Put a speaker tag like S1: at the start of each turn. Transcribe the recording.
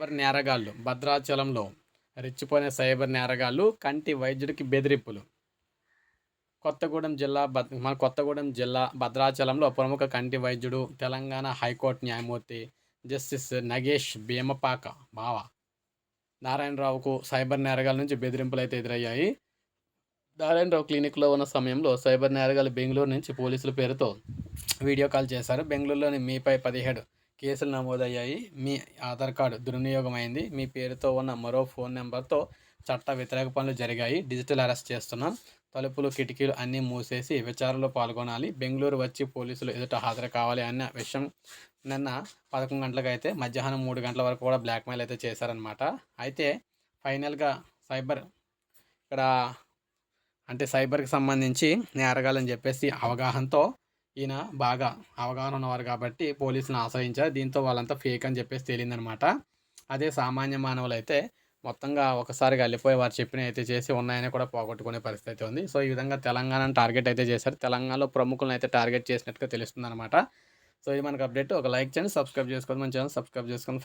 S1: Cyber నేరగాళ్ళు భద్రాచలంలో రెచ్చిపోయిన cyber నేరగాళ్ళు కంటి వైద్యుడికి బెదిరింపులు. కొత్తగూడెం జిల్లా మన కొత్తగూడెం జిల్లా భద్రాచలంలో ప్రముఖ కంటి వైద్యుడు తెలంగాణ హైకోర్టు న్యాయమూర్తి జస్టిస్ నగేష్ భీమపాక. బావ నారాయణరావుకు సైబర్ నేరగాల నుంచి బెదిరింపులు అయితే ఎదురయ్యాయి. నారాయణరావు క్లినిక్లో ఉన్న సమయంలో సైబర్ నేరగాలు బెంగళూరు నుంచి పోలీసుల పేరుతో వీడియో కాల్ చేశారు. బెంగళూరులోని మీపై పదిహేడు కేసులు నమోదయ్యాయి. మీ ఆధార్ కార్డు దుర్వినియోగమైంది. మీ పేరుతో ఉన్న మరో ఫోన్ నెంబర్తో చట్ట వ్యతిరేక పనులు జరిగాయి. డిజిటల్ అరెస్ట్ చేస్తున్నాం. తలుపులు కిటికీలు అన్నీ మూసేసి విచారణలో పాల్గొనాలి. బెంగళూరు వచ్చి పోలీసులు ఎదుట హాజరు కావాలి అన్న విషయం నిన్న పదకొండు గంటలకు అయితే మధ్యాహ్నం మూడు గంటల వరకు కూడా బ్లాక్మెయిల్ అయితే చేశారనమాట అయితే ఫైనల్గా సైబర్ ఇక్కడ అంటే సైబర్కి సంబంధించి నేరగాలని చెప్పేసి అవగాహనతో ఈయన బాగా అవగాహన ఉన్నవారు కాబట్టి పోలీసులను ఆశ్రయించారు. దీంతో వాళ్ళంతా ఫేక్ అని చెప్పేసి తేలిందనమాట అదే సామాన్య మానవులు అయితే మొత్తంగా ఒకసారిగా వెళ్ళిపోయి వారు చెప్పిన అయితే చేసి ఉన్నాయని కూడా పోగొట్టుకునే పరిస్థితి అయితే ఉంది. సో ఈ విధంగా తెలంగాణను టార్గెట్ అయితే చేశారు. తెలంగాణలో ప్రముఖులను అయితే టార్గెట్ చేసినట్టుగా తెలుస్తుంది అనమాట సో ఇది మనకు అప్డేట్ ఒక లైక్ చేయండి సబ్స్క్రైబ్ చేసుకోండి. మన ఛానల్ సబ్స్క్రైబ్ చేసుకొని